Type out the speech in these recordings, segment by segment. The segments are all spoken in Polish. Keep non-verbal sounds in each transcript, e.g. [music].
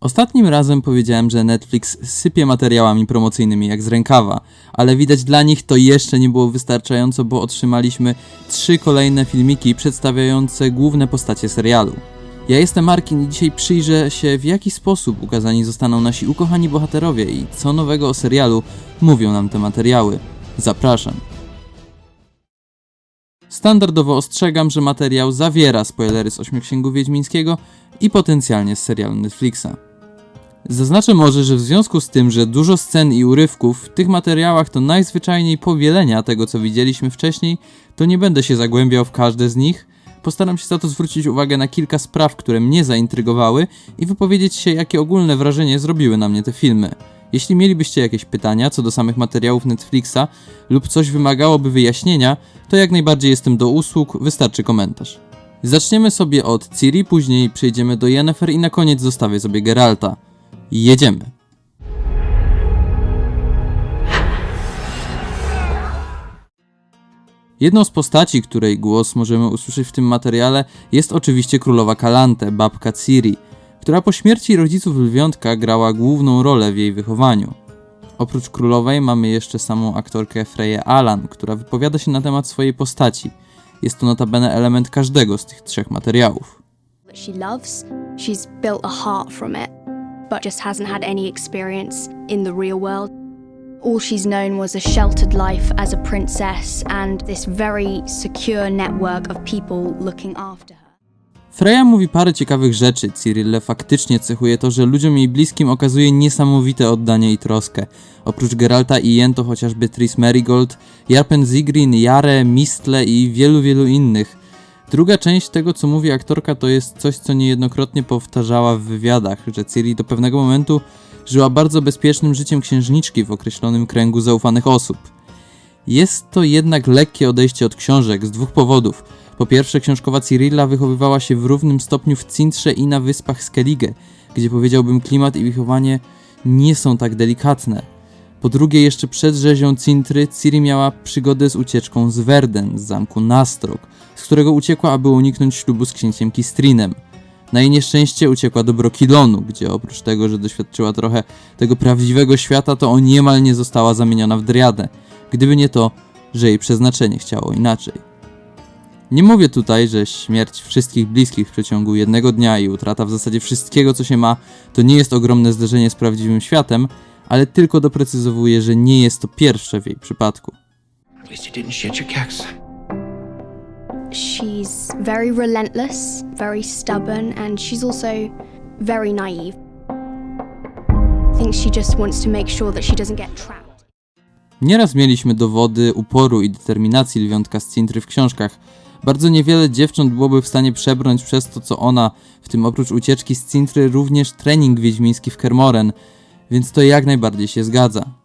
Ostatnim razem powiedziałem, że Netflix sypie materiałami promocyjnymi jak z rękawa, ale widać dla nich to jeszcze nie było wystarczająco, bo otrzymaliśmy trzy kolejne filmiki przedstawiające główne postacie serialu. Ja jestem Markin i dzisiaj przyjrzę się w jaki sposób ukazani zostaną nasi ukochani bohaterowie i co nowego o serialu mówią nam te materiały. Zapraszam. Standardowo ostrzegam, że materiał zawiera spoilery z Ośmiu Księgu Wiedźmińskiego i potencjalnie z serialu Netflixa. Zaznaczę może, że w związku z tym, że dużo scen i urywków w tych materiałach to najzwyczajniej powielenia tego, co widzieliśmy wcześniej, to nie będę się zagłębiał w każde z nich. Postaram się za to zwrócić uwagę na kilka spraw, które mnie zaintrygowały i wypowiedzieć się, jakie ogólne wrażenie zrobiły na mnie te filmy. Jeśli mielibyście jakieś pytania co do samych materiałów Netflixa lub coś wymagałoby wyjaśnienia, to jak najbardziej jestem do usług, wystarczy komentarz. Zaczniemy sobie od Ciri, później przejdziemy do Yennefer i na koniec zostawię sobie Geralta. Jedziemy. Jedną z postaci, której głos możemy usłyszeć w tym materiale, jest oczywiście królowa Kalante, babka Ciri, która po śmierci rodziców lwiątka grała główną rolę w jej wychowaniu. Oprócz królowej mamy jeszcze samą aktorkę Freję Alan, która wypowiada się na temat swojej postaci. Jest to notabene element każdego z tych trzech materiałów. she loves. She's built a heart from it, but just hasn't had any experience in the real world. All she's known was a sheltered life as a princess and this very secure network of people looking after her. Freya mówi parę ciekawych rzeczy. Cyrille faktycznie cechuje to, że ludziom jej bliskim okazuje niesamowite oddanie i troskę. Oprócz Geralta i Yen to chociażby Tris Merigold, Jarpen Zigrin, Jare, Mistle i wielu, wielu innych. Druga część tego, co mówi aktorka, to jest coś, co niejednokrotnie powtarzała w wywiadach, że Ciri do pewnego momentu żyła bardzo bezpiecznym życiem księżniczki w określonym kręgu zaufanych osób. Jest to jednak lekkie odejście od książek z dwóch powodów. Po pierwsze, książkowa Cyrilla wychowywała się w równym stopniu w Cintrze i na wyspach Skellige, gdzie powiedziałbym klimat i wychowanie nie są tak delikatne. Po drugie, jeszcze przed rzezią Cintry, Ciri miała przygodę z ucieczką z Verden, z zamku Nastrok, z którego uciekła, aby uniknąć ślubu z księciem Kistrinem. Na jej nieszczęście uciekła do Brokilonu, gdzie oprócz tego, że doświadczyła trochę tego prawdziwego świata, to o niemal nie została zamieniona w Driadę, gdyby nie to, że jej przeznaczenie chciało inaczej. Nie mówię tutaj, że śmierć wszystkich bliskich w przeciągu jednego dnia i utrata w zasadzie wszystkiego, co się ma, to nie jest ogromne zderzenie z prawdziwym światem, ale tylko doprecyzowuję, że nie jest to pierwsze w jej przypadku. She's very relentless, very stubborn, and she's also very naive. I think she just wants to make sure that she doesn't get trapped. Nieraz mieliśmy dowody uporu i determinacji lwiątka z Cintry w książkach. Bardzo niewiele dziewcząt byłoby w stanie przebrnąć przez to, co ona, w tym oprócz ucieczki z Cintry, również trening wiedźmiński w Kermoren, więc to jak najbardziej się zgadza.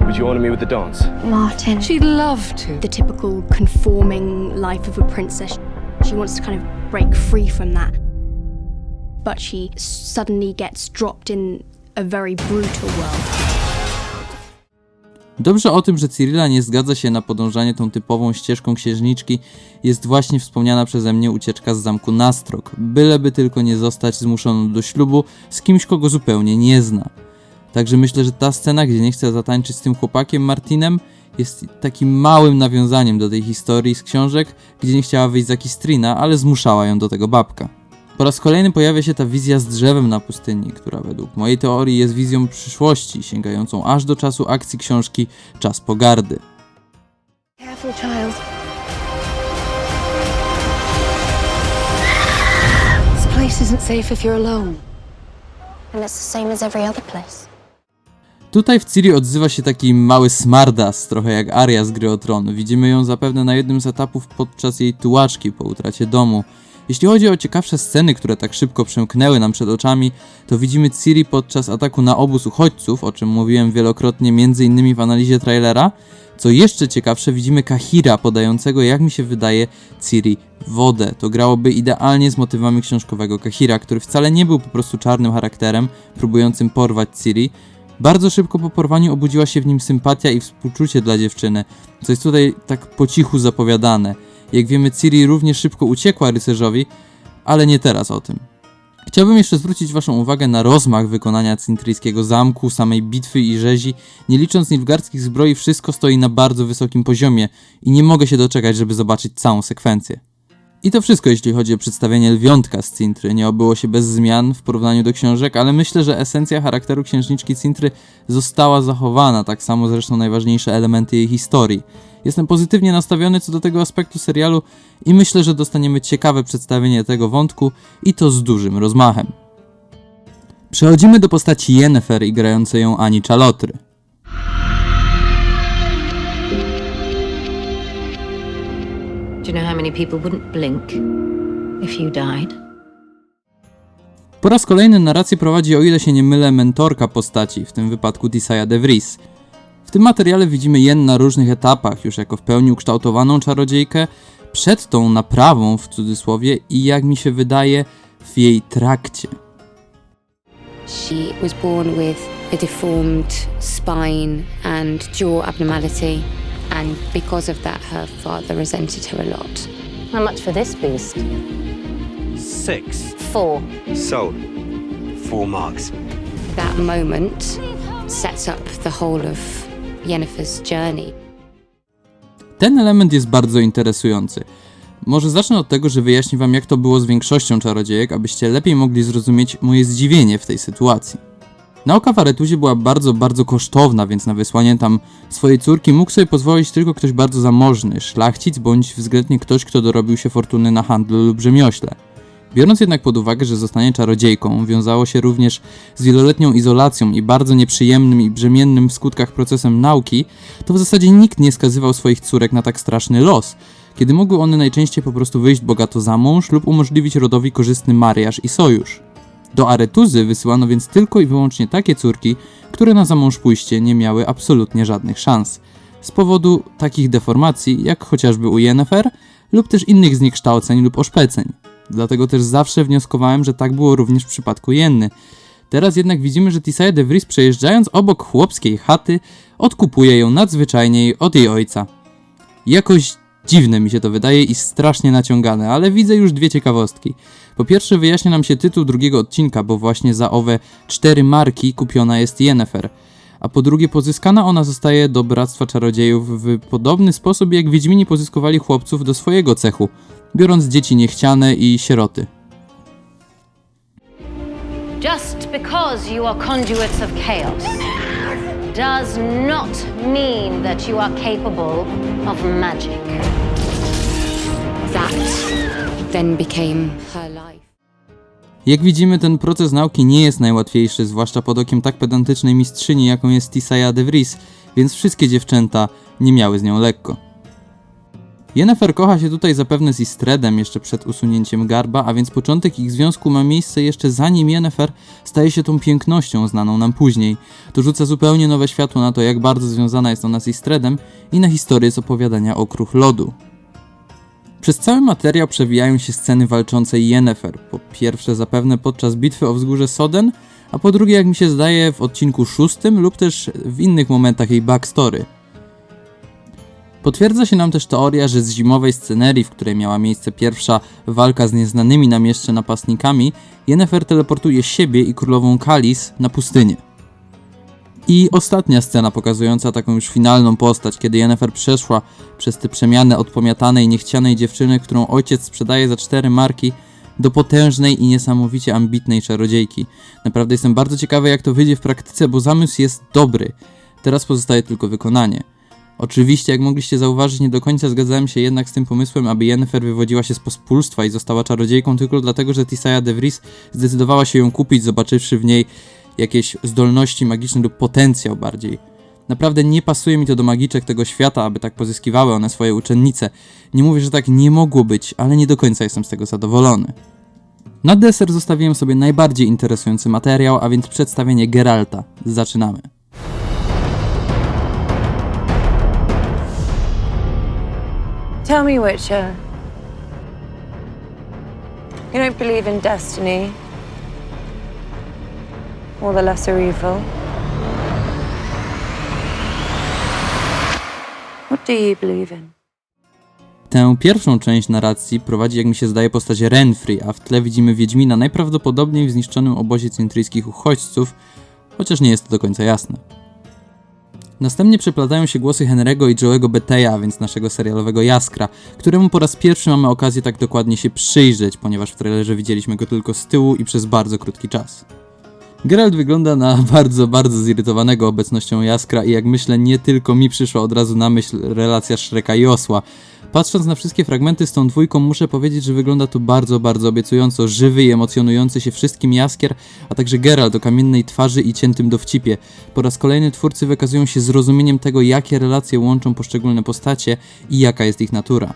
Would you honor me with the dance? Martin. She'd love to. the typical conforming life of a princess. She wants to kind of break free from that. But she suddenly gets dropped in a very brutal world. Dobrze o tym, że Cyrilla nie zgadza się na podążanie tą typową ścieżką księżniczki, jest właśnie wspomniana przeze mnie ucieczka z zamku Nastrok, byleby tylko nie zostać zmuszoną do ślubu z kimś, kogo zupełnie nie zna. Także myślę, że ta scena, gdzie nie chce zatańczyć z tym chłopakiem Martinem, jest takim małym nawiązaniem do tej historii z książek, gdzie nie chciała wyjść za Kistrina, ale zmuszała ją do tego babka. Po raz kolejny pojawia się ta wizja z drzewem na pustyni, która według mojej teorii jest wizją przyszłości, sięgającą aż do czasu akcji książki Czas Pogardy. Careful, child. This place isn't safe if you're alone. And it's the same as every other place. Tutaj w Ciri odzywa się taki mały smardas, trochę jak Arya z Gry o Tron. Widzimy ją zapewne na jednym z etapów podczas jej tułaczki po utracie domu. Jeśli chodzi o ciekawsze sceny, które tak szybko przemknęły nam przed oczami, to widzimy Ciri podczas ataku na obóz uchodźców, o czym mówiłem wielokrotnie m.in. w analizie trailera. Co jeszcze ciekawsze, widzimy Kahira podającego, jak mi się wydaje, Ciri wodę. To grałoby idealnie z motywami książkowego Kahira, który wcale nie był po prostu czarnym charakterem, próbującym porwać Ciri. Bardzo szybko po porwaniu obudziła się w nim sympatia i współczucie dla dziewczyny, co jest tutaj tak po cichu zapowiadane. Jak wiemy, Ciri równie szybko uciekła rycerzowi, ale nie teraz o tym. Chciałbym jeszcze zwrócić Waszą uwagę na rozmach wykonania cintryjskiego zamku, samej bitwy i rzezi. Nie licząc nilfgaardzkich zbroi, wszystko stoi na bardzo wysokim poziomie i nie mogę się doczekać, żeby zobaczyć całą sekwencję. I to wszystko, jeśli chodzi o przedstawienie lwiątka z Cintry. Nie obyło się bez zmian w porównaniu do książek, ale myślę, że esencja charakteru księżniczki Cintry została zachowana, tak samo zresztą najważniejsze elementy jej historii. Jestem pozytywnie nastawiony co do tego aspektu serialu i myślę, że dostaniemy ciekawe przedstawienie tego wątku i to z dużym rozmachem. Przechodzimy do postaci Yennefer i grającej ją Ani Chalotry. Do you know how many people wouldn't blink if you died? Po raz kolejny narrację prowadzi, o ile się nie mylę, mentorka postaci, w tym wypadku Tisaya de Vries. W tym materiale widzimy Jen na różnych etapach, już jako w pełni ukształtowaną czarodziejkę, przed tą naprawą w cudzysłowie i jak mi się wydaje, w jej trakcie. She was born with a deformed spine and jaw abnormality, and because of that, her father resented her a lot. How much for this beast? Six. Four. Sold. Four marks. That moment sets up the whole of Yennefer's journey. Ten element jest bardzo interesujący. Może zacznę od tego, że wyjaśnię wam jak to było z większością czarodziejek, abyście lepiej mogli zrozumieć moje zdziwienie w tej sytuacji. Nauka w Aretuzie była bardzo, bardzo kosztowna, więc na wysłanie tam swojej córki mógł sobie pozwolić tylko ktoś bardzo zamożny, szlachcic bądź względnie ktoś, kto dorobił się fortuny na handlu lub rzemiośle. Biorąc jednak pod uwagę, że zostanie czarodziejką wiązało się również z wieloletnią izolacją i bardzo nieprzyjemnym i brzemiennym w skutkach procesem nauki, to w zasadzie nikt nie skazywał swoich córek na tak straszny los, kiedy mogły one najczęściej po prostu wyjść bogato za mąż lub umożliwić rodowi korzystny mariaż i sojusz. Do Aretuzy wysyłano więc tylko i wyłącznie takie córki, które na zamąż pójście nie miały absolutnie żadnych szans. Z powodu takich deformacji, jak chociażby u Yennefer, lub też innych zniekształceń lub oszpeceń. Dlatego też zawsze wnioskowałem, że tak było również w przypadku Jenny. Teraz jednak widzimy, że Tisaya de Vries przejeżdżając obok chłopskiej chaty, odkupuje ją nadzwyczajniej od jej ojca. Jakoś dziwne mi się to wydaje i strasznie naciągane, ale widzę już dwie ciekawostki. Po pierwsze wyjaśnia nam się tytuł drugiego odcinka, bo właśnie za owe cztery marki kupiona jest Yennefer. A po drugie pozyskana ona zostaje do Bractwa Czarodziejów w podobny sposób jak Wiedźmini pozyskowali chłopców do swojego cechu, biorąc dzieci niechciane i sieroty. Just because you are conduits of chaos does not mean that you are capable of magic. Jak widzimy, ten proces nauki nie jest najłatwiejszy, zwłaszcza pod okiem tak pedantycznej mistrzyni, jaką jest Tisaya de Vries, więc wszystkie dziewczęta nie miały z nią lekko. Yennefer kocha się tutaj zapewne z Istredem jeszcze przed usunięciem garba, a więc początek ich związku ma miejsce jeszcze zanim Yennefer staje się tą pięknością znaną nam później. To rzuca zupełnie nowe światło na to, jak bardzo związana jest ona z Istredem i na historię z opowiadania o Kruch Lodu. Przez cały materiał przewijają się sceny walczącej Yennefer. Po pierwsze zapewne podczas bitwy o wzgórze Soden, a po drugie jak mi się zdaje w odcinku szóstym lub też w innych momentach jej backstory. Potwierdza się nam też teoria, że z zimowej scenerii, w której miała miejsce pierwsza walka z nieznanymi nam jeszcze napastnikami, Yennefer teleportuje siebie i królową Kalis na pustynię. I ostatnia scena pokazująca taką już finalną postać, kiedy Yennefer przeszła przez tę przemianę od pomiatanej, niechcianej dziewczyny, którą ojciec sprzedaje za cztery marki, do potężnej i niesamowicie ambitnej czarodziejki. Naprawdę jestem bardzo ciekawy, jak to wyjdzie w praktyce, bo zamysł jest dobry. Teraz pozostaje tylko wykonanie. Oczywiście, jak mogliście zauważyć, nie do końca zgadzałem się jednak z tym pomysłem, aby Yennefer wywodziła się z pospólstwa i została czarodziejką tylko dlatego, że Tisaya de Vries zdecydowała się ją kupić, zobaczywszy w niej jakieś zdolności magiczne lub potencjał bardziej. Naprawdę nie pasuje mi to do magiczek tego świata, aby tak pozyskiwały one swoje uczennice. Nie mówię, że tak nie mogło być, ale nie do końca jestem z tego zadowolony. Na deser zostawiłem sobie najbardziej interesujący materiał, a więc przedstawienie Geralta. Zaczynamy. Tell me, Witcher. You don't believe in destiny? Or the lesser evil? What do you believe in? Tę pierwszą część narracji prowadzi, jak mi się zdaje, postać Renfri, a w tle widzimy Wiedźmina najprawdopodobniej w zniszczonym obozie centryjskich uchodźców, chociaż nie jest to do końca jasne. Następnie przeplatają się głosy Henry'ego i Joe'ego Beteya, więc naszego serialowego Jaskra, któremu po raz pierwszy mamy okazję tak dokładnie się przyjrzeć, ponieważ w trailerze widzieliśmy go tylko z tyłu i przez bardzo krótki czas. Geralt wygląda na [laughs] bardzo, bardzo zirytowanego obecnością Jaskra i jak myślę, nie tylko mi przyszła od razu na myśl relacja Shreka i Osła. Patrząc na wszystkie fragmenty z tą dwójką, muszę powiedzieć, że wygląda to bardzo, bardzo obiecująco. Żywy i emocjonujący się wszystkim Jaskier, a także Geralt o kamiennej twarzy i ciętym dowcipie. Po raz kolejny twórcy wykazują się zrozumieniem tego, jakie relacje łączą poszczególne postacie i jaka jest ich natura.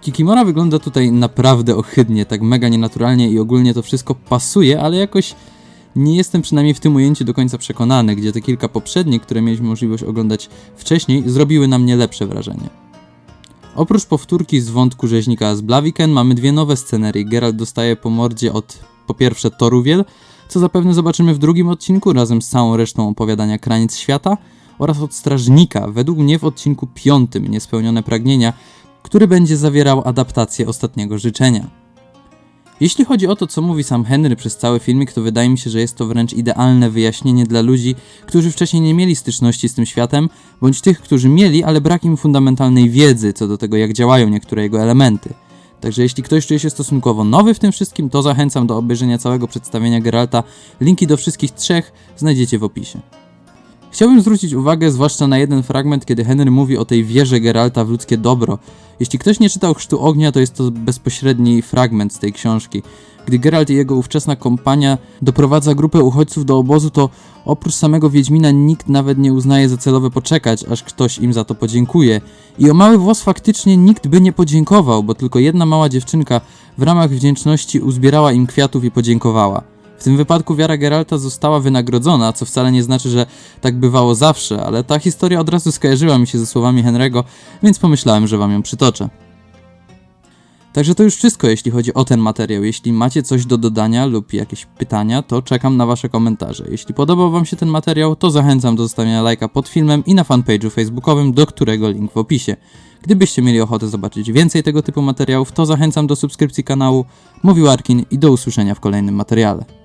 Kikimora wygląda tutaj naprawdę ohydnie, tak mega nienaturalnie i ogólnie to wszystko pasuje, ale jakoś nie jestem przynajmniej w tym ujęciu do końca przekonany, gdzie te kilka poprzednich, które mieliśmy możliwość oglądać wcześniej, zrobiły na mnie lepsze wrażenie. Oprócz powtórki z wątku rzeźnika z Blaviken mamy dwie nowe scenerie. Geralt dostaje po mordzie od po pierwsze Toruwiel, co zapewne zobaczymy w drugim odcinku razem z całą resztą opowiadania Kraniec Świata oraz od Strażnika, według mnie w odcinku piątym Niespełnione Pragnienia, który będzie zawierał adaptację Ostatniego Życzenia. Jeśli chodzi o to, co mówi sam Henry przez cały filmik, to wydaje mi się, że jest to wręcz idealne wyjaśnienie dla ludzi, którzy wcześniej nie mieli styczności z tym światem, bądź tych, którzy mieli, ale brak im fundamentalnej wiedzy co do tego, jak działają niektóre jego elementy. Także jeśli ktoś czuje się stosunkowo nowy w tym wszystkim, to zachęcam do obejrzenia całego przedstawienia Geralta. Linki do wszystkich trzech znajdziecie w opisie. Chciałbym zwrócić uwagę zwłaszcza na jeden fragment, kiedy Henry mówi o tej wierze Geralta w ludzkie dobro. Jeśli ktoś nie czytał Chrztu Ognia, to jest to bezpośredni fragment z tej książki. Gdy Geralt i jego ówczesna kompania doprowadza grupę uchodźców do obozu, to oprócz samego Wiedźmina nikt nawet nie uznaje za celowe poczekać, aż ktoś im za to podziękuje. I o mały włos faktycznie nikt by nie podziękował, bo tylko jedna mała dziewczynka w ramach wdzięczności uzbierała im kwiatów i podziękowała. W tym wypadku wiara Geralta została wynagrodzona, co wcale nie znaczy, że tak bywało zawsze, ale ta historia od razu skojarzyła mi się ze słowami Henry'ego, więc pomyślałem, że wam ją przytoczę. Także to już wszystko, jeśli chodzi o ten materiał. Jeśli macie coś do dodania lub jakieś pytania, to czekam na wasze komentarze. Jeśli podobał wam się ten materiał, to zachęcam do zostawienia lajka pod filmem i na fanpage'u facebookowym, do którego link w opisie. Gdybyście mieli ochotę zobaczyć więcej tego typu materiałów, to zachęcam do subskrypcji kanału. Mówił Arkin i do usłyszenia w kolejnym materiale.